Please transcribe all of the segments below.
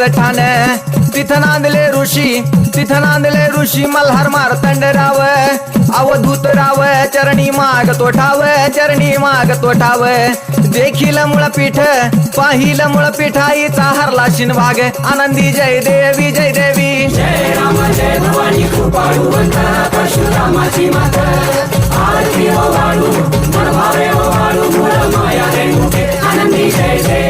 मायेचं ठाण तिथं नांदले ऋषी तिथं नांदले ऋषी. मल्हार मारतंड राव अवधूत राव चरणी माग तो ठाव चरणी माग तो ठाव देखील मुळपीठ पाहिलं मुळपीठ आईचा हरला शिनभाग आनंदी जय देवी जय देवी. जय जय भवानी परशुरामाची आरती वाळू वाळू मूळ माया आनंदी जय जय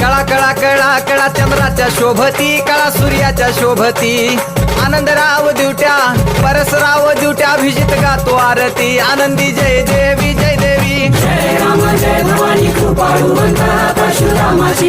कळा कळा कळा कळा चंद्राच्या शोभती कळा सूर्याच्या शोभती. आनंदराव दिवट्या परसराव दिवट्या अभिजित गातो आरती. आनंदी जय देवी जय देवी. जय राम जय भवानी कृपाळू परशुरामाची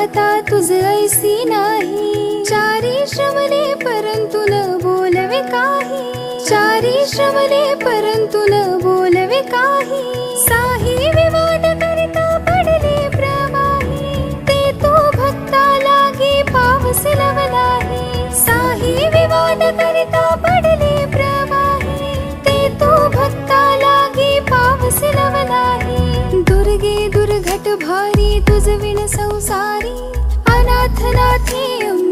पाहता तुझ ऐसी नाही. चारी श्रवणे परंतु न बोलवे काही. चारी श्रवणे परंतु न बोलवे काही. भारी तुझ तुझविण संसारी अनाथ नाथी